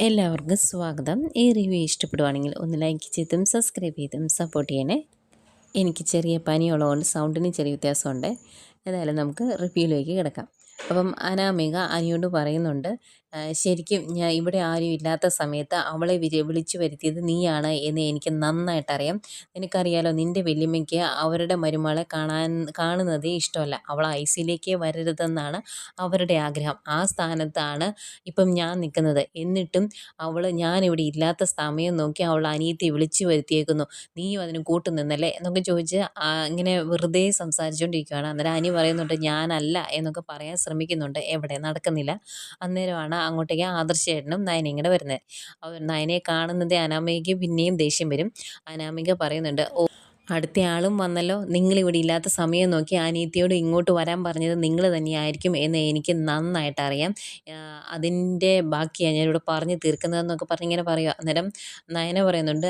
എല്ലാവർക്കും സ്വാഗതം. ഈ റിവ്യൂ ഇഷ്ടപ്പെടുവാണെങ്കിൽ ഒന്ന് ലൈക്ക് ചെയ്തും സബ്സ്ക്രൈബ് ചെയ്തും സപ്പോർട്ട് ചെയ്യണേ. എനിക്ക് ചെറിയ പനിയുള്ളതുകൊണ്ട് സൗണ്ടിന് ചെറിയ വ്യത്യാസമുണ്ട്. ഏതായാലും നമുക്ക് റിവ്യൂയിലേക്ക് കിടക്കാം. അപ്പം അനാമിക അനിയോട് പറയുന്നുണ്ട് ശരിക്കും ഞാൻ ഇവിടെ ആരും ഇല്ലാത്ത സമയത്ത് അവളെ വിളിച്ചു വരുത്തിയത് നീയാണ് എന്ന് എനിക്ക് നന്നായിട്ടറിയാം. നിനക്കറിയാലോ നിന്റെ വല്യമ്മയ്ക്ക് അവരുടെ മരുമകളെ കാണാൻ കാണുന്നതേ ഇഷ്ടമല്ല. അവൾ ഐ സിയിലേക്ക് വരരുതെന്നാണ് അവരുടെ ആഗ്രഹം. ആ സ്ഥാനത്താണ് ഇപ്പം ഞാൻ നിൽക്കുന്നത്. എന്നിട്ടും അവൾ ഞാനിവിടെ ഇല്ലാത്ത സമയം നോക്കി അവൾ അനിയത്തെ വിളിച്ചു വരുത്തിയേക്കുന്നു. നീയും അതിന് കൂട്ടുനിന്നല്ലേ എന്നൊക്കെ ചോദിച്ച് ഇങ്ങനെ വെറുതെ സംസാരിച്ചുകൊണ്ടിരിക്കുകയാണ് അന്നേരം അനി പറയുന്നുണ്ട് ഞാനല്ല എന്നൊക്കെ പറയാൻ ശ്രമിക്കുന്നുണ്ട്. എവിടെ? നടക്കുന്നില്ല. അന്നേരമാണ് അങ്ങോട്ടേക്ക് ആദർശേട്ടനും നയനയും കൂടെ വരുന്നത് നയനയെ കാണുന്നത് അനാമികയ്ക്ക് പിന്നെയും ദേഷ്യം വരും. അനാമിക പറയുന്നുണ്ട് ഓ അടുത്തയാളും വന്നല്ലോ. നിങ്ങളിവിടെ ഇല്ലാത്ത സമയം നോക്കി അനിയത്തിയോട് ഇങ്ങോട്ട് വരാൻ പറഞ്ഞത് നിങ്ങൾ തന്നെയായിരിക്കും എന്ന് എനിക്ക് നന്നായിട്ട് അറിയാം. അതിന്റെ ബാക്കിയാണ് ഞാനിവിടെ പറഞ്ഞു തീർക്കുന്നതെന്നൊക്കെ പറഞ്ഞിങ്ങനെ പറയുക അന്നേരം നയന പറയുന്നുണ്ട്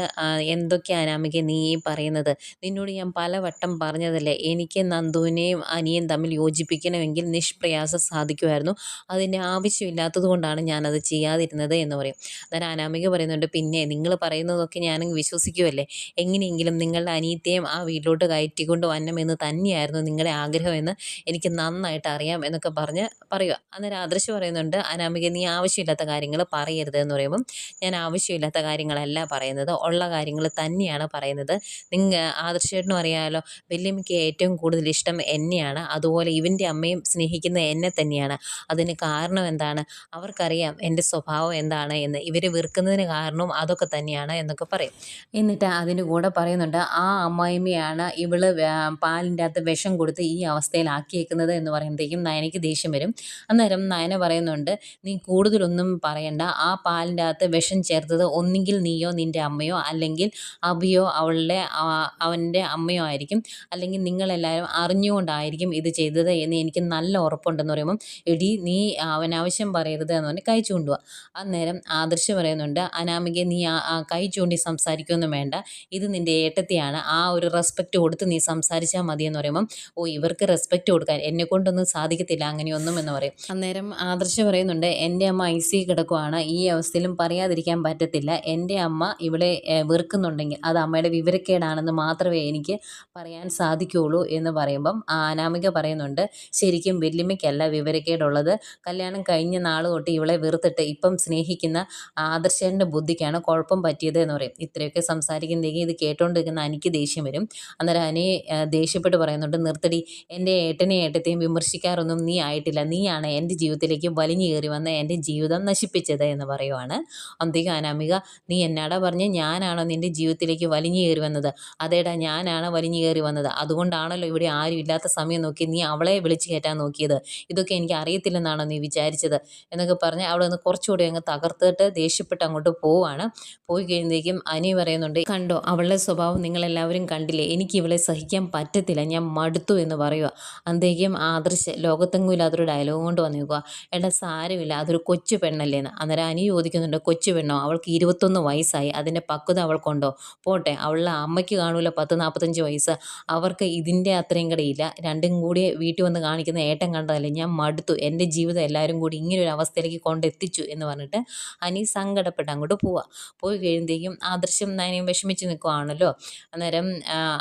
എന്തൊക്കെയാണ് അനാമിക നീ പറയുന്നത്? നിന്നോട് ഞാൻ പലവട്ടം പറഞ്ഞതല്ലേ? എനിക്ക് നന്ദുവിനെയും അനിയും തമ്മിൽ യോജിപ്പിക്കണമെങ്കിൽ നിഷ്പ്രയാസം സാധിക്കുമായിരുന്നു. അതിന്റെ ആവശ്യമില്ലാത്തത് കൊണ്ടാണ് ഞാനത് ചെയ്യാതിരുന്നത് എന്ന് പറയും. അന്നേരം അനാമിക പറയുന്നുണ്ട് പിന്നെ നിങ്ങൾ പറയുന്നതൊക്കെ ഞാനങ്ങ് വിശ്വസിക്കുമല്ലേ എങ്ങനെയെങ്കിലും നിങ്ങളുടെ അനിയത്തി നിത്യയും ആ വീട്ടിലോട്ട് കയറ്റിക്കൊണ്ട് വരണമെന്ന് തന്നെയായിരുന്നു നിങ്ങളുടെ ആഗ്രഹമെന്ന് എനിക്ക് നന്നായിട്ട് അറിയാം എന്നൊക്കെ പറഞ്ഞ് പറയുക. അന്നേരം ആദർശ് പറയുന്നുണ്ട് അനാമിക നീ ആവശ്യമില്ലാത്ത കാര്യങ്ങൾ പറയരുത് എന്ന് പറയുമ്പം ഞാൻ ആവശ്യമില്ലാത്ത കാര്യങ്ങളല്ല പറയുന്നത്. ഉള്ള കാര്യങ്ങൾ തന്നെയാണ് പറയുന്നത്. നിങ്ങൾ ആദർശേട്ടനും അറിയാമല്ലോ വല്യമ്മയ്ക്ക് ഏറ്റവും കൂടുതൽ ഇഷ്ടം എന്നെയാണ്. അതുപോലെ ഇവന്റെ അമ്മയും സ്നേഹിക്കുന്ന എന്നെ തന്നെയാണ്. അതിന് കാരണം എന്താണ്? അവർക്കറിയാം എന്റെ സ്വഭാവം എന്താണ് എന്ന്. ഇവർ വെറുക്കുന്നതിന് കാരണവും അതൊക്കെ തന്നെയാണ് എന്നൊക്കെ പറയും. എന്നിട്ട് അതിന്റെ കൂടെ പറയുന്നുണ്ട് ആ അമ്മായിമ്മയാണ് ഇവൾ പാലിന്റെ അകത്ത് വിഷം കൊടുത്ത് ഈ അവസ്ഥയിലാക്കിയേക്കുന്നത് എന്ന് പറയുമ്പോഴത്തേക്കും നയനയ്ക്ക് ദേഷ്യം വരും. അന്നേരം നയന പറയുന്നുണ്ട് നീ കൂടുതലൊന്നും പറയണ്ട. ആ പാലിന്റെ അകത്ത് വിഷം ചേർത്തത് ഒന്നുകിൽ നീയോ നിന്റെ അമ്മയോ അല്ലെങ്കിൽ അബിയോ അവളുടെ അവന്റെ അമ്മയോ ആയിരിക്കും. അല്ലെങ്കിൽ നിങ്ങളെല്ലാവരും അറിഞ്ഞുകൊണ്ടായിരിക്കും ഇത് ചെയ്തത് എന്ന് എനിക്ക് നല്ല ഉറപ്പുണ്ടെന്ന് പറയുമ്പം എടി നീ അവനാവശ്യം പറയരുത് എന്ന് പറഞ്ഞ് കൈ ചൂണ്ടുക അന്നേരം ആദർശ് പറയുന്നുണ്ട് അനാമിക നീ കൈ ചൂണ്ടി സംസാരിക്കുമെന്നും വേണ്ട. ഇത് നിന്റെ ഏട്ടത്തെയാണ്. ആ ഒരു റെസ്പെക്റ്റ് കൊടുത്ത് നീ സംസാരിച്ചാൽ മതി എന്ന് പറയുമ്പം ഓ ഇവർക്ക് റെസ്പെക്റ്റ് കൊടുക്കാൻ എന്നെ കൊണ്ടൊന്നും സാധിക്കത്തില്ല അങ്ങനെയൊന്നും എന്ന് പറയും. അന്നേരം ആദർശ പറയുന്നുണ്ട് എന്റെ അമ്മ ഐ സി കിടക്കുവാണ് ഈ അവസ്ഥയിലും പറയാതിരിക്കാൻ പറ്റത്തില്ല. എന്റെ അമ്മ ഇവിടെ വെറുക്കുന്നുണ്ടെങ്കിൽ അത് അമ്മയുടെ വിവരക്കേടാണെന്ന് മാത്രമേ എനിക്ക് പറയാൻ സാധിക്കുകയുള്ളൂ എന്ന് പറയുമ്പം അനാമിക പറയുന്നുണ്ട് ശരിക്കും വെല്ലുമ്മയ്ക്കല്ല വിവരക്കേടുള്ളത്. കല്യാണം കഴിഞ്ഞ നാൾ തൊട്ട് ഇവളെ വെറുത്തിട്ട് ഇപ്പം സ്നേഹിക്കുന്ന ആദർശന്റെ ബുദ്ധിക്കാണ് കുഴപ്പം പറ്റിയത് എന്ന് പറയും. ഇത്രയൊക്കെ സംസാരിക്കുന്നെങ്കിൽ ഇത് കേട്ടോണ്ടിരിക്കുന്ന എനിക്ക് ദേഷ്യം ദേഷ്യം വരും. അന്നേരം അനിയെ ദേഷ്യപ്പെട്ട് പറയുന്നുണ്ട് നിർത്തടി എന്റെ ഏട്ടനെയും ഏട്ടത്തെയും വിമർശിക്കാറൊന്നും നീ ആയിട്ടില്ല. നീയാണ് എന്റെ ജീവിതത്തിലേക്ക് വലിഞ്ഞു കയറി വന്ന എന്റെ ജീവിതം നശിപ്പിച്ചത് എന്ന് പറയുവാണ്. അന്തിക അനാമിക നീ എന്നാടാ പറഞ്ഞ്? ഞാനാണോ നിന്റെ ജീവിതത്തിലേക്ക് വലിഞ്ഞു കയറി വന്നത്? അതേടാ ഞാനാണ് വലിഞ്ഞു കയറി വന്നത്. അതുകൊണ്ടാണല്ലോ ഇവിടെ ആരും ഇല്ലാത്ത സമയം നോക്കി നീ അവളെ വിളിച്ചു കയറ്റാൻ നോക്കിയത്. ഇതൊക്കെ എനിക്ക് അറിയത്തില്ലെന്നാണോ നീ വിചാരിച്ചത്? എന്നൊക്കെ പറഞ്ഞ് അവിടെ നിന്ന് കുറച്ചുകൂടി അങ്ങ് തകർത്തിട്ട് ദേഷ്യപ്പെട്ട് അങ്ങോട്ട് പോവാണ്. പോയി കഴിയുമ്പോഴേക്കും അനി പറയുന്നുണ്ട് കണ്ടോ അവളുടെ സ്വഭാവം നിങ്ങളെല്ലാവരും കണ്ടില്ലേ? എനിക്ക് ഇവളെ സഹിക്കാൻ പറ്റത്തില്ല. ഞാൻ മടുത്തു എന്ന് പറയുക അന്തേക്കും ആദർശ് ലോകത്തെങ്ങുമില്ല ഇല്ലാത്തൊരു ഡയലോഗ് കൊണ്ട് വന്നു നോക്കുക എടാ സാരമില്ല. അതൊരു കൊച്ചു പെണ്ണല്ലേന്ന് അന്നേരം അനി ചോദിക്കുന്നുണ്ട് കൊച്ചു പെണ്ണോ? അവൾക്ക് ഇരുപത്തൊന്ന് വയസ്സായി. അതിന്റെ പക്വത അവൾക്കുണ്ടോ? പോട്ടെ. അവളുടെ അമ്മയ്ക്ക് കാണൂല പത്ത് നാൽപ്പത്തഞ്ച് വയസ്സ്. അവർക്ക് ഇതിന്റെ അത്രയും കടയില്ല രണ്ടും കൂടി വീട്ടിൽ വന്ന് കാണിക്കുന്ന ഏറ്റം കണ്ടതല്ലേ? ഞാൻ മടുത്തു. എന്റെ ജീവിതം എല്ലാവരും കൂടി ഇങ്ങനെ ഒരു അവസ്ഥയിലേക്ക് കൊണ്ടെത്തിച്ചു എന്ന് പറഞ്ഞിട്ട് അനി സങ്കടപ്പെട്ട് അങ്ങോട്ട് പോവുക പോയി കഴിയുമ്പോഴത്തേക്കും ആദർശം നയനയും വിഷമിച്ച് നിൽക്കുവാണല്ലോ അന്നേരം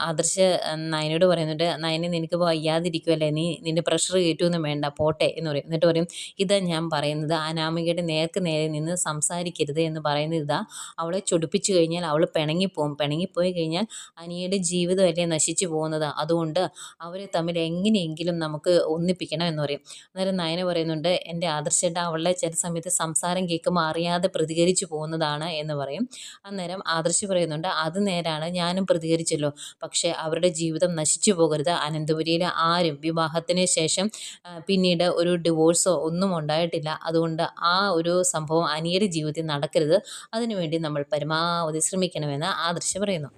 ആദർശ് നയനോട് പറയുന്നുണ്ട് നയനെ നിനക്ക് വയ്യാതിരിക്കുമല്ലേ നീ നിന്റെ പ്രഷർ കയറ്റുമൊന്നും വേണ്ട പോട്ടെ എന്ന് പറയും. എന്നിട്ട് പറയും ഇതാ ഞാൻ പറയുന്നത് അനാമികയുടെ നേർക്ക് നേരെ നിന്ന് സംസാരിക്കരുത് എന്ന് പറയുന്നത് ഇതാ. അവളെ ചൊടിപ്പിച്ചു കഴിഞ്ഞാൽ അവൾ പിണങ്ങിപ്പോവും. പിണങ്ങിപ്പോയി കഴിഞ്ഞാൽ അനിയുടെ ജീവിതമല്ലേ നശിച്ചു പോകുന്നത്. അതുകൊണ്ട് അവരെ തമ്മിൽ എങ്ങനെയെങ്കിലും നമുക്ക് ഒന്നിപ്പിക്കണം എന്ന് പറയും. അന്നേരം നയന പറയുന്നുണ്ട് എന്റെ ആദർശേട്ട അവളുടെ ചില സമയത്ത് സംസാരം കേൾക്കുമ്പോൾ അറിയാതെ പ്രതികരിച്ചു പോകുന്നതാണ് എന്ന് പറയും. അന്നേരം ആദർശ് പറയുന്നുണ്ട് അത് നേരാണ് ഞാനും പ്രതികരിച്ചല്ലോ പക്ഷേ അവരുടെ ജീവിതം നശിച്ചു പോകരുത്. അനന്തപുരിയിലെ ആരും വിവാഹത്തിന് ശേഷം പിന്നീട് ഒരു ഡിവോഴ്സോ ഒന്നും ഉണ്ടായിട്ടില്ല. അതുകൊണ്ട് ആ ഒരു സംഭവം അനിയുടെ ജീവിതത്തിൽ നടക്കരുത്. അതിനുവേണ്ടി നമ്മൾ പരമാവധി ശ്രമിക്കണമെന്ന് ആദർശ് പറയുന്നു.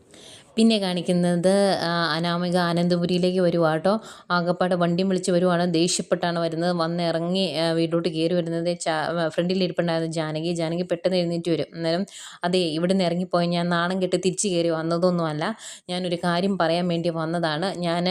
പിന്നെ കാണിക്കുന്നത് അനാമിക ആനന്ദപുരിയിലേക്ക് വരുവാ കേട്ടോ വണ്ടി വണ്ടിയും വിളിച്ച് വരുവാണ്. ദേഷ്യപ്പെട്ടാണ് വരുന്നത്. വന്ന് ഇറങ്ങി വീട്ടിലോട്ട് കയറി വരുന്നത് ഫ്രണ്ടിൽ ഇരിപ്പുണ്ടായിരുന്ന ജാനകി. ജാനകി പെട്ടെന്ന് എഴുന്നേറ്റ് വരും. അന്നേരം അതെ ഇവിടുന്ന് ഇറങ്ങിപ്പോയി. ഞാൻ നാണം കെട്ട് തിരിച്ച് കയറി വന്നതൊന്നുമല്ല. ഞാനൊരു കാര്യം പറയാൻ വേണ്ടി വന്നതാണ്. ഞാൻ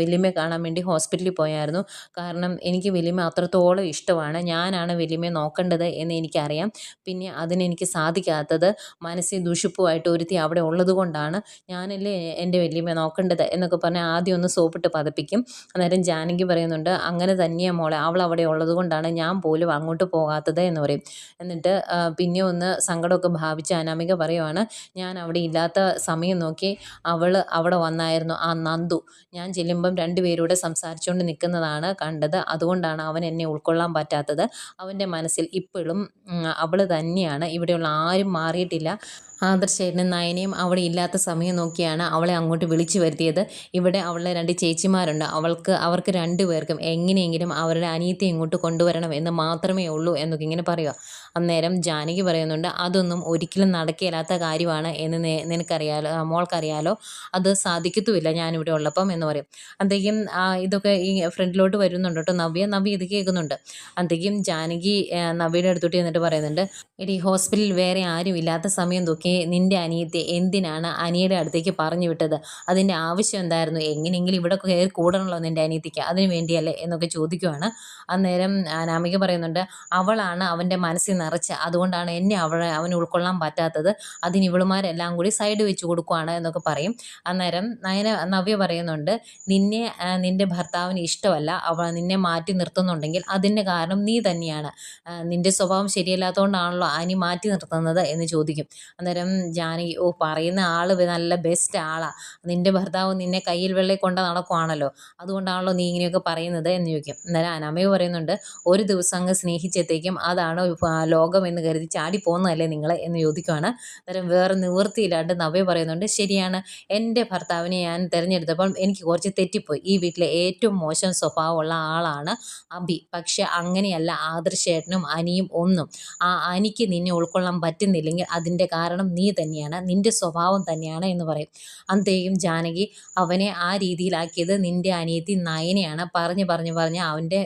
വലിയമ്മയെ കാണാൻ വേണ്ടി ഹോസ്പിറ്റലിൽ പോയായിരുന്നു. കാരണം എനിക്ക് വലിയമ്മ അത്രത്തോളം ഇഷ്ടമാണ്. ഞാനാണ് വലിയമ്മയെ നോക്കേണ്ടത് എന്ന് എനിക്കറിയാം. പിന്നെ അതിനെനിക്ക് സാധിക്കാത്തത് മനസ്സിൽ ദുഷിപ്പുമായിട്ട് ഒരുത്തി അവിടെ ഉള്ളത് കൊണ്ടാണ് ഞാനല്ലേ എന്റെ വലിയമ്മ നോക്കേണ്ടത് എന്നൊക്കെ പറഞ്ഞ് ആദ്യം ഒന്ന് സോപ്പിട്ട് പതപ്പിക്കും. അന്നേരം ജാനകി പറയുന്നുണ്ട് അങ്ങനെ തന്നെയാണ് മോളെ അവൾ അവിടെ ഉള്ളത് കൊണ്ടാണ് ഞാൻ പോലും അങ്ങോട്ട് പോകാത്തത് എന്ന് പറയും. എന്നിട്ട് പിന്നെ ഒന്ന് സങ്കടമൊക്കെ ഭാവിച്ച് അനാമിക പറയുവാണ് ഞാൻ അവിടെ ഇല്ലാത്ത സമയം നോക്കി അവൾ അവിടെ വന്നായിരുന്നു ആ നന്ദു. ഞാൻ ചെല്ലുമ്പം രണ്ടുപേരൂടെ സംസാരിച്ചുകൊണ്ട് നിൽക്കുന്നതാണ് കണ്ടത്. അതുകൊണ്ടാണ് അവൻ എന്നെ ഉൾക്കൊള്ളാൻ പറ്റാത്തത്. അവന്റെ മനസ്സിൽ ഇപ്പോഴും അവൾ തന്നെയാണ്. ഇവിടെയുള്ള ആരും മാറിയിട്ടില്ല. ആദർശേട്ടനും നയനയും അവിടെ ഇല്ലാത്ത സമയം നോക്കിയാണ് അവളെ അങ്ങോട്ട് വിളിച്ചു വരുത്തിയത്. ഇവിടെ അവളുടെ രണ്ട് ചേച്ചിമാരുണ്ട്. അവൾക്ക് അവർക്ക് രണ്ടുപേർക്കും എങ്ങനെയെങ്കിലും അവരുടെ അനിയത്തെ ഇങ്ങോട്ട് കൊണ്ടുവരണം എന്ന് മാത്രമേ ഉള്ളൂ എന്നൊക്കെ ഇങ്ങനെ പറയുക അന്നേരം ജാനകി പറയുന്നുണ്ട് അതൊന്നും ഒരിക്കലും നടക്കില്ലാത്ത കാര്യമാണ് എന്ന് നിനക്കറിയാലോ മോൾക്കറിയാലോ. അത് സാധിക്കത്തുമില്ല ഞാനിവിടെ ഉള്ളപ്പം എന്ന് പറയും. അന്തേക്കും ഇതൊക്കെ ഈ ഫ്രണ്ടിലോട്ട് വരുന്നുണ്ട് കേട്ടോ നവ്യ. നവ്യ ഇത് കേൾക്കുന്നുണ്ട്. അന്തേക്കും ജാനകി നവ്യയുടെ അടുത്തോട്ട് ചെന്നിട്ട് പറയുന്നുണ്ട് എടി ഹോസ്പിറ്റലിൽ വേറെ ആരും ഇല്ലാത്ത സമയം നോക്കി നിന്റെ അനിയത്തെ എന്തിനാണ് അനിയുടെ അടുത്തേക്ക് പറഞ്ഞു വിട്ടത്? അതിന്റെ ആവശ്യം എന്തായിരുന്നു? എങ്ങനെയെങ്കിലും ഇവിടെ കയറി കൂടണമല്ലോ നിന്റെ അനിയത്തിക്ക് അതിന് വേണ്ടിയല്ലേ? എന്നൊക്കെ ചോദിക്കുവാണ്. അന്നേരം അനാമിക പറയുന്നുണ്ട് അവളാണ് അവന്റെ മനസ്സിൽ നിറച്ച് അതുകൊണ്ടാണ് എന്നെ അവളെ അവന് ഉൾക്കൊള്ളാൻ പറ്റാത്തത്. അതിന് ഇവളുമാരെല്ലാം കൂടി സൈഡ് വെച്ച് കൊടുക്കുവാണ് എന്നൊക്കെ പറയും. അന്നേരം നയന നവ്യ പറയുന്നുണ്ട് നിന്നെ നിന്റെ ഭർത്താവിന് ഇഷ്ടമല്ല. അവൾ നിന്നെ മാറ്റി നിർത്തുന്നുണ്ടെങ്കിൽ അതിന്റെ കാരണം നീ തന്നെയാണ്. നിന്റെ സ്വഭാവം ശരിയല്ലാത്തതുകൊണ്ടാണല്ലോ അനി മാറ്റി നിർത്തുന്നത് എന്ന് ചോദിക്കും. അന്നേരം ജാനകി ഓ പറയുന്ന ആൾ നല്ല ബെസ്റ്റ് ആളാണ് നിന്റെ ഭർത്താവ് നിന്നെ കയ്യിൽ വെള്ളി കൊണ്ട് നടക്കുവാണല്ലോ. അതുകൊണ്ടാണല്ലോ നീ ഇങ്ങനെയൊക്കെ പറയുന്നത് എന്ന് ചോദിക്കും. അന്നേരം അനമ്മയോ പറയുന്നുണ്ട് ഒരു ദിവസം അങ്ങ് സ്നേഹിച്ചത്തേക്കും. അതാണ് ലോകം എന്ന് കരുതി ചാടി പോകുന്നതല്ലേ നിങ്ങൾ എന്ന് ചോദിക്കുവാണ്. അന്നേരം വേറെ നിവൃത്തിയില്ലാണ്ട് നവ്യ പറയുന്നുണ്ട് ശരിയാണ്. എന്റെ ഭർത്താവിനെ ഞാൻ തിരഞ്ഞെടുത്തപ്പോൾ എനിക്ക് കുറച്ച് തെറ്റിപ്പോയി. ഈ വീട്ടിലെ ഏറ്റവും മോശം സ്വഭാവമുള്ള ആളാണ് അബി പക്ഷെ അങ്ങനെയല്ല ആദർശേട്ടനും അനിയും ഒന്നും. ആ അനിക്ക് നിന്നെ ഉൾക്കൊള്ളാൻ പറ്റുന്നില്ലെങ്കിൽ അതിന്റെ കാരണം നീ തന്നെയാണ്. നിന്റെ സ്വഭാവം തന്നെയാണ് എന്ന് പറയും. അന്തേയും ജാനകി അവനെ ആ രീതിയിലാക്കിയത് നിന്റെ അനിയത്തി നയനയാണ്. പറഞ്ഞ് പറഞ്ഞ് പറഞ്ഞ് അവന്റെ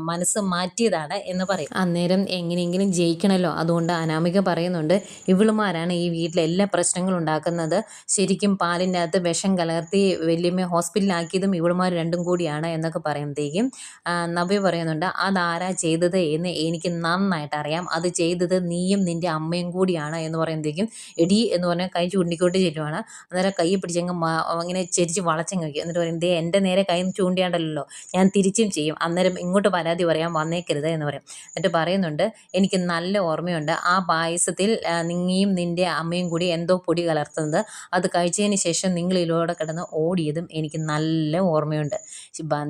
മനസ്സ് മാറ്റിയതാണ് എന്ന് പറയും. അന്നേരം എങ്ങനെയെങ്കിലും ജയിക്കണമല്ലോ അതുകൊണ്ട് അനാമിക പറയുന്നുണ്ട് ഇവളുമാരാണ് ഈ വീട്ടിലെ എല്ലാ പ്രശ്നങ്ങളും ഉണ്ടാക്കുന്നത്. ശരിക്കും പാലിന്റെ അകത്ത് വിഷം കലർത്തി വലിയമ്മ ഹോസ്പിറ്റലിലാക്കിയതും ഇവളുമാർ രണ്ടും കൂടിയാണ് എന്നൊക്കെ പറയുമ്പോഴത്തേക്കും നവ്യ പറയുന്നുണ്ട് അതാരാ ചെയ്തത് എന്ന് എനിക്ക് നന്നായിട്ട് അറിയാം. അത് ചെയ്തത് നീയും നിന്റെ അമ്മയും കൂടിയാണ് എന്ന് പറയുമ്പോഴത്തേക്കും എടി എന്ന് പറഞ്ഞാൽ കൈ ചൂണ്ടിക്കൊണ്ട് ചെല്ലുവാണ്. അന്നേരം കൈ പിടിച്ചങ്ങ് അങ്ങനെ ചെരിച്ച് വളച്ചങ്ങ് വയ്ക്കും. എന്നിട്ട് പറയും ദേ എന്റെ നേരെ കൈ ചൂണ്ടിയാണ്ടല്ലോ. ഞാൻ തിരിച്ചും ചെയ്യും. അന്നേരം ഇങ്ങോട്ട് പരാതി പറയാൻ വന്നേക്കരുത് എന്ന് പറയും. എന്നിട്ട് പറയുന്നുണ്ട് എനിക്ക് നല്ല ഓർമ്മയുണ്ട്. ആ പായസത്തിൽ നിങ്ങിയും നിന്റെ അമ്മയും കൂടി എന്തോ പൊടി കലർത്തുന്നത് അത് കഴിച്ചതിന് ശേഷം നിങ്ങൾ കിടന്ന് ഓടിയതും എനിക്ക് നല്ല ഓർമ്മയുണ്ട്.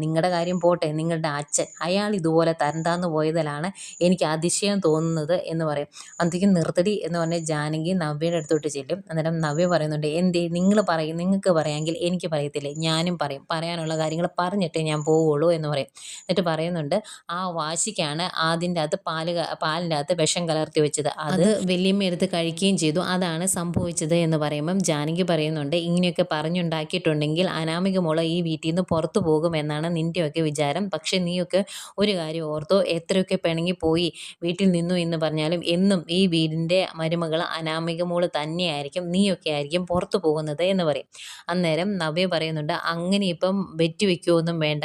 നിങ്ങളുടെ കാര്യം പോട്ടെ നിങ്ങളുടെ അച്ഛൻ അയാൾ ഇതുപോലെ തരന്താന്ന് പോയതിലാണ് എനിക്ക് അതിശയം തോന്നുന്നത് എന്ന് പറയും. അന്തേക്കും നിർത്തടി എന്ന് പറഞ്ഞ ജാനകി നവ്യയുടെ അടുത്തോട്ട് ചെല്ലും. അന്നേരം നവ്യ പറയുന്നുണ്ട് എന്തേ നിങ്ങൾ പറയും നിങ്ങൾക്ക് പറയാമെങ്കിൽ എനിക്ക് പറയത്തില്ലേ? ഞാനും പറയും. പറയാനുള്ള കാര്യങ്ങൾ പറഞ്ഞിട്ടേ ഞാൻ പോവുള്ളൂ എന്ന് പറയും. എന്നിട്ട് പറയുന്നുണ്ട് ആ വാശിക്കാണ് അതിന്റെ അകത്ത് പാൽ പാലിന്റെ അകത്ത് വിഷം കലർത്തി വെച്ചത്. അത് വലിയമ്മ എടുത്ത് കഴിക്കുകയും ചെയ്തു. അതാണ് സംഭവിച്ചത് എന്ന് പറയുമ്പം ജാനകി പറയുന്നുണ്ട് ഇങ്ങനെയൊക്കെ പറഞ്ഞുണ്ടാക്കിയിട്ടുണ്ടെങ്കിൽ അനാമിക മോൾ ഈ വീട്ടിൽ നിന്ന് പുറത്തു പോകുമെന്നാണ് നിന്റെയൊക്കെ വിചാരം. പക്ഷേ നീയൊക്കെ ഒരു കാര്യം ഓർത്തോ എത്രയൊക്കെ പിണങ്ങി പോയി വീട്ടിൽ നിന്നു എന്ന് പറഞ്ഞാലും എന്നും ഈ വീടിന്റെ മരുമകൾ അനാമിക മോൾ തന്നെയായിരിക്കും നീയൊക്കെ ആയിരിക്കും പുറത്തു പോകുന്നത് എന്ന് പറയും. അന്നേരം നവ്യ പറയുന്നുണ്ട് അങ്ങനെ ഇപ്പം വെറ്റി വെക്കുകയൊന്നും വേണ്ട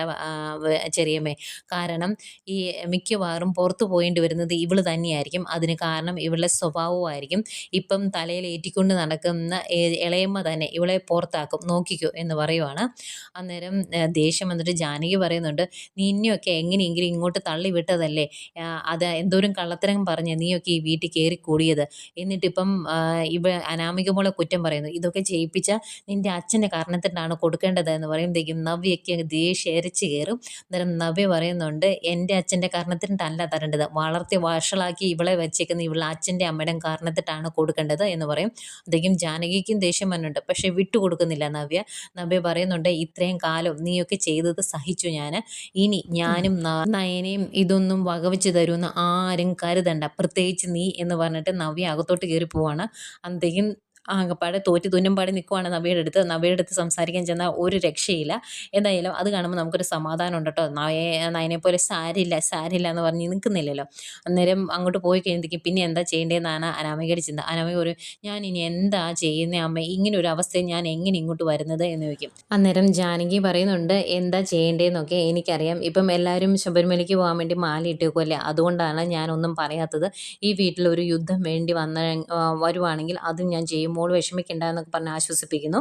ചെറിയമ്മേ. കാരണം ഈ മിക്കവാറും പുറത്തു പോകേണ്ടി വരുന്നത് ഇവൾ തന്നെയായിരിക്കും. അതിന് കാരണം ഇവളുടെ സ്വഭാവമായിരിക്കും ഇപ്പം തലയിൽ ഏറ്റിക്കൊണ്ട് നടക്കുന്ന ഇളയമ്മ തന്നെ ഇവളെ പുറത്താക്കും. നോക്കിക്കോ എന്ന് പറയുവാണ്. അന്നേരം ദേഷ്യം വന്നിട്ട് ജാനകി പറയുന്നുണ്ട് നിന്നെയൊക്കെ എങ്ങനെയെങ്കിലും ഇങ്ങോട്ട് തള്ളി വിട്ടതല്ലേ അത് എന്തോരം കള്ളത്തരം പറഞ്ഞ് നീയൊക്കെ ഈ വീട്ടിൽ കയറി കൂടിയത് എന്നിട്ടിപ്പം ഇവ അനാമിക മോളെ കുറ്റം പറയുന്നു. ഇതൊക്കെ ചെയ്യിപ്പിച്ച നിന്റെ അച്ഛന്റെ കാരണത്തിനാണ് കൊടുക്കേണ്ടത് എന്ന് പറയുമ്പോഴത്തേക്കും നവ്യൊക്കെ ദേഷ്യം എരച്ച് കയറും. അന്നേരം നവ്യ പറയുന്നുണ്ട് എന്റെ അച്ഛന്റെ കാരണത്തിനല്ല തരേണ്ടത്. വളർത്തി വഷളാക്കി ഇവളെ വെച്ചേക്കുന്ന ഇവളെ അച്ഛന്റെ അമ്മയുടെയും കാരണത്തിട്ടാണ് കൊടുക്കേണ്ടത് എന്ന് പറയും. അദ്ദേഹം ജാനകിക്കും ദേഷ്യം വന്നുണ്ട് പക്ഷെ വിട്ടുകൊടുക്കുന്നില്ല നവ്യ. നവ്യ പറയുന്നുണ്ട് ഇത്രയും കാലം നീയൊക്കെ ചെയ്തത് സഹിച്ചു ഞാൻ ഇനി ഞാനും നയനെയും നയനയും ഇതൊന്നും വകവെച്ച് തരുമെന്ന് ആരും കരുതണ്ട. പ്രത്യേകിച്ച് നീ എന്ന് പറഞ്ഞിട്ട് നവ്യ അകത്തോട്ട് കയറി പോവാണ്. അന്തേക്കും ആകെപ്പാടെ തോറ്റ് തുന്നമ്പാടി നിൽക്കുവാണ് നവ്യയുടെ അടുത്ത്. നവ്യയുടെ അടുത്ത് സംസാരിക്കാൻ ചെന്നാൽ ഒരു രക്ഷയില്ല. എന്തായാലും അത് കാണുമ്പോൾ നമുക്കൊരു സമാധാനം ഉണ്ട് കേട്ടോ നയ നയനെ പോലെ സാരില്ല സാരില്ല എന്ന് പറഞ്ഞ് നിൽക്കുന്നില്ലല്ലോ അന്നേരം അങ്ങോട്ട് പോയി കഴിഞ്ഞിരിക്കും പിന്നെ എന്താ ചെയ്യേണ്ടതെന്നാണ് അനാമികയുടെ ചിന്ത. അനാമിക ഒരു ഞാൻ ഇനി എന്താ ചെയ്യുന്നത് അമ്മ? ഇങ്ങനെ ഒരു അവസ്ഥയിൽ ഞാൻ എങ്ങനെ ഇങ്ങോട്ട് വരുന്നത്? എന്ന് ചോദിക്കും. അന്നേരം ജാനകി പറയുന്നുണ്ട് എന്താ ചെയ്യേണ്ടതെന്നൊക്കെ എനിക്കറിയാം. ഇപ്പം എല്ലാവരും ശബരിമലയ്ക്ക് പോകാൻ വേണ്ടി മാല ഇട്ടേക്കുമല്ലേ അതുകൊണ്ടാണ് ഞാനൊന്നും പറയാത്തത്. ഈ വീട്ടിൽ ഒരു യുദ്ധം വേണ്ടി വന്ന വരുവാണെങ്കിൽ അതും ഞാൻ ചെയ്യും. മോൾ വിഷമിക്കണ്ട എന്നൊക്കെ പറഞ്ഞ് ആശ്വസിപ്പിക്കുന്നു.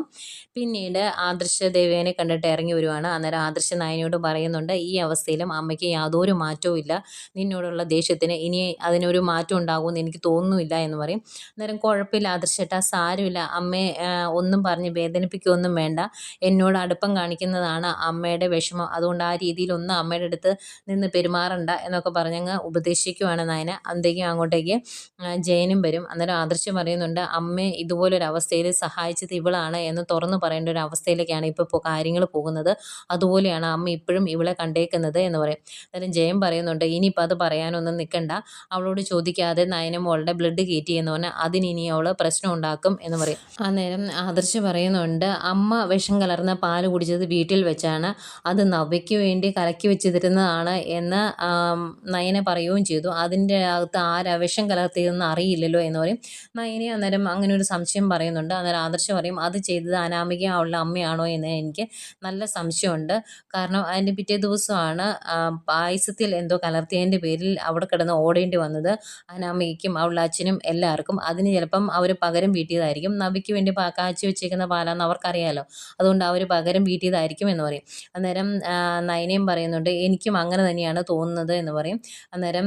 പിന്നീട് ആദർശ ദേവേനെ കണ്ടിട്ട് ഇറങ്ങി വരുവാണ്. അന്നേരം ആദർശ നായനോട് പറയുന്നുണ്ട് ഈ അവസ്ഥയിലും അമ്മയ്ക്ക് യാതൊരു മാറ്റവും ഇല്ല. നിന്നോടുള്ള ദേഷ്യത്തിന് ഇനി അതിനൊരു മാറ്റം ഉണ്ടാകുമെന്ന് എനിക്ക് തോന്നുന്നില്ല എന്ന് പറയും. അന്നേരം കുഴപ്പമില്ല ആദർശേട്ടാ സാരമില്ല. അമ്മയെ ഒന്നും പറഞ്ഞ് വേദനിപ്പിക്കുകയൊന്നും വേണ്ട. എന്നോട് അടുപ്പം കാണിക്കുന്നതാണ് അമ്മയുടെ വിഷമം. അതുകൊണ്ട് ആ രീതിയിലൊന്നും അമ്മയുടെ അടുത്ത് നിന്ന് പെരുമാറണ്ട എന്നൊക്കെ പറഞ്ഞങ്ങ് ഉപദേശിക്കുവാണ് നായന. അന്തേക്കും അങ്ങോട്ടേക്ക് ജയനും വരും. അന്നേരം ആദർശം പറയുന്നുണ്ട് അമ്മയെ ഇതുപോലൊരു അവസ്ഥയിൽ സഹായിച്ചത് ഇവളാണ് എന്ന് തുറന്നു പറയേണ്ട ഒരു അവസ്ഥയിലേക്കാണ് ഇപ്പോൾ കാര്യങ്ങൾ പോകുന്നത്. അതുപോലെയാണ് അമ്മ ഇപ്പോഴും ഇവളെ കണ്ടേക്കുന്നത് എന്ന് പറയും. അന്നേരം ജയം പറയുന്നുണ്ട് ഇനിയിപ്പോൾ അത് പറയാനൊന്നും നിൽക്കണ്ട അവളോട് ചോദിക്കാതെ നയന മോളുടെ ബ്ലഡ് കയറ്റി എന്ന് പറഞ്ഞാൽ അതിനി അവൾ പ്രശ്നം ഉണ്ടാക്കും എന്ന് പറയും. അന്നേരം ആദർശ് പറയുന്നുണ്ട് അമ്മ വിഷം കലർന്ന പാൽ കുടിച്ചത് വീട്ടിൽ വെച്ചാണ്. അത് നവയ്ക്ക് വേണ്ടി കലക്കി വെച്ചിരുന്നതാണ് എന്ന് നയന പറയുകയും ചെയ്തു. അതിന്റെ അകത്ത് ആരാ വിഷം കലർത്തിയതെന്ന് അറിയില്ലല്ലോ എന്ന് പറയും. നയനെ അന്നേരം അങ്ങനെ ഒരു സംശയം പറയുന്നുണ്ട്. അന്നേരം ആദർശം പറയും അത് ചെയ്തത് അനാമിക അമ്മയാണോ? എന്ന് എനിക്ക് നല്ല സംശയമുണ്ട്. കാരണം അതിന്റെ പിറ്റേ ദിവസമാണ് പായസത്തിൽ എന്തോ കലർത്തിയതിന്റെ പേരിൽ അവിടെ കിടന്ന് ഓടേണ്ടി വന്നത് അനാമികയ്ക്കും അവളുടെ അച്ഛനും എല്ലാവർക്കും. അതിന് ചിലപ്പം അവർ പകരം വീട്ടിയതായിരിക്കും. നബിക്ക് വേണ്ടി കാച്ചി വെച്ചേക്കുന്ന പാലാന്ന് അവർക്കറിയാലോ. അതുകൊണ്ട് അവർ പകരം വീട്ടിയതായിരിക്കും എന്ന് പറയും. അന്നേരം നയനയും പറയുന്നുണ്ട് എനിക്കും അങ്ങനെ തന്നെയാണ് തോന്നുന്നത് എന്ന് പറയും. അന്നേരം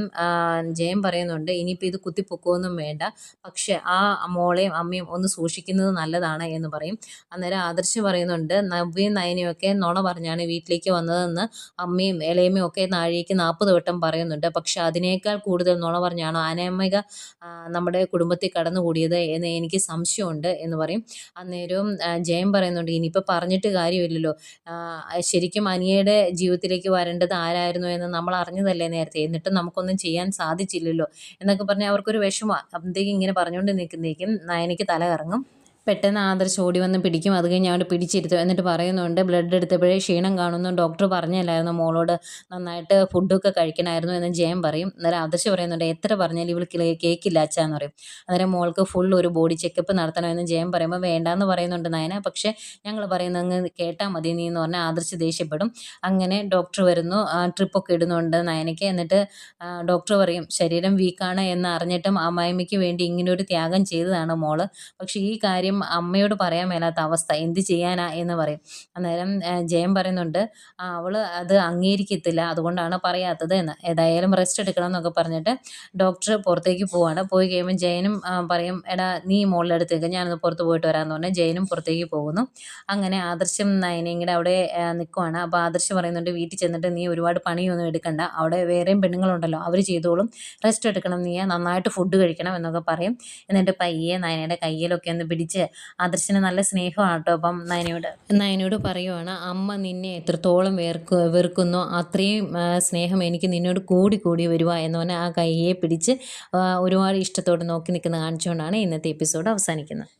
ജയം പറയുന്നുണ്ട് ഇനിയിപ്പോൾ ഇത് കുത്തിപ്പൊക്കുമൊന്നും വേണ്ട. പക്ഷെ ആ മോളെയും അമ്മയും ഒന്ന് സൂക്ഷിക്കുന്നത് നല്ലതാണ് എന്ന് പറയും. അന്നേരം ആദർശ് പറയുന്നുണ്ട് നവ്യയും നയനയൊക്കെ നുണ പറഞ്ഞാണ് വീട്ടിലേക്ക് വന്നതെന്ന് അമ്മയും ഇളയമ്മയും ഒക്കെ നാഴികയ്ക്ക് നാൽപ്പത് വട്ടം പറയുന്നുണ്ട്. പക്ഷെ അതിനേക്കാൾ കൂടുതൽ നുണ പറഞ്ഞാണ് അനേമിക നമ്മുടെ കുടുംബത്തിൽ കടന്നുകൂടിയത് എന്ന് എനിക്ക് സംശയമുണ്ട് എന്ന് പറയും. അന്നേരവും ജയം പറയുന്നുണ്ട് ഇനിയിപ്പോൾ പറഞ്ഞിട്ട് കാര്യമില്ലല്ലോ. ശരിക്കും അനിയയുടെ ജീവിതത്തിലേക്ക് വരേണ്ടത് ആരായിരുന്നു എന്ന് നമ്മൾ അറിഞ്ഞതല്ലേ നേരത്തെ? എന്നിട്ട് നമുക്കൊന്നും ചെയ്യാൻ സാധിച്ചില്ലല്ലോ എന്നൊക്കെ പറഞ്ഞാൽ അവർക്കൊരു വിഷമമാണ് അപ്പോഴത്തേക്കും ഇങ്ങനെ പറഞ്ഞുകൊണ്ട് നിൽക്കുന്നേക്കും എനിക്ക് തല കറങ്ങും പെട്ടെന്ന് ആദർശ് ഓടി വന്ന് പിടിക്കും. അത് കഴിഞ്ഞ് അവിടെ പിടിച്ചിരുത്തും. എന്നിട്ട് പറയുന്നുണ്ട് ബ്ലഡ് എടുത്തപ്പോഴേ ക്ഷീണം കാണുന്നു ഡോക്ടർ പറഞ്ഞല്ലായിരുന്നു? മോളോട് നന്നായിട്ട് ഫുഡൊക്കെ കഴിക്കണമായിരുന്നു എന്ന് ജയം പറയും. അന്നേരം ആദർശ് പറയുന്നുണ്ട് എത്ര പറഞ്ഞാലും ഇവൾ കേക്കില്ല അച്ഛാന്ന് പറയും. അന്നേരം മോൾക്ക് ഫുൾ ഒരു ബോഡി ചെക്കപ്പ് നടത്തണമെന്ന് ജയം പറയുമ്പോൾ വേണ്ടാന്ന് പറയുന്നുണ്ട് നയന. പക്ഷേ ഞങ്ങൾ പറയുന്നത് അങ്ങ് കേട്ടാൽ മതി നീ എന്ന് പറഞ്ഞാൽ ആദർശ് ദേഷ്യപ്പെടും. അങ്ങനെ ഡോക്ടർ വരുന്നു ട്രിപ്പൊക്കെ ഇടുന്നുണ്ട് നയനയ്ക്ക്. എന്നിട്ട് ഡോക്ടർ പറയും ശരീരം വീക്കാണ് എന്ന് അറിഞ്ഞിട്ടും അമ്മായിമ്മയ്ക്ക് വേണ്ടി ഇങ്ങനെ ഒരു ത്യാഗം ചെയ്തതാണ് മോൾ. പക്ഷേ ഈ കാര്യം അമ്മയോട് പറയാൻ മേലാത്ത അവസ്ഥ. എന്ത് ചെയ്യാനാ എന്ന് പറയും. അന്നേരം ജയം പറയുന്നുണ്ട് അവൾ അത് അംഗീകരിക്കത്തില്ല അതുകൊണ്ടാണ് പറയാത്തത് എന്ന്. ഏതായാലും റെസ്റ്റ് എടുക്കണം എന്നൊക്കെ പറഞ്ഞിട്ട് ഡോക്ടർ പുറത്തേക്ക് പോവാണ്. പോയി കഴിയുമ്പോൾ ജയനും പറയും എടാ നീ മുകളിൽ അടുത്തേക്ക് ഞാനൊന്ന് പുറത്ത് പോയിട്ട് വരാമെന്ന് പറഞ്ഞാൽ ജയനും പുറത്തേക്ക് പോകുന്നു. അങ്ങനെ ആദർശം നയനയും അവിടെ നിൽക്കുവാണ് അപ്പോൾ ആദർശം പറയുന്നുണ്ട് വീട്ടിൽ ചെന്നിട്ട് നീ ഒരുപാട് പണിയൊന്നും എടുക്കണ്ട. അവിടെ വേറെയും പെണ്ണുങ്ങളുണ്ടല്ലോ അവർ ചെയ്തോളും. റെസ്റ്റ് എടുക്കണം നീ നന്നായിട്ട് ഫുഡ് കഴിക്കണം എന്നൊക്കെ പറയും. എന്നിട്ട് പയ്യെ നയനയുടെ കയ്യിലൊക്കെ ഒന്ന് പിടിച്ച് ആദർശന് നല്ല സ്നേഹമാണ് കേട്ടോ അപ്പം നയനയോട്? നയനയോട് പറയുവാണ് അമ്മ നിന്നെ എത്രത്തോളം വെറുക്കുന്നോ അത്രയും സ്നേഹം എനിക്ക് നിന്നോട് കൂടി കൂടി വരുക എന്ന് പറഞ്ഞാൽ ആ കൈയെ പിടിച്ച് ഒരുപാട് ഇഷ്ടത്തോടെ നോക്കി നിൽക്കുന്ന കാണിച്ചുകൊണ്ടാണ് ഇന്നത്തെ എപ്പിസോഡ് അവസാനിക്കുന്നത്.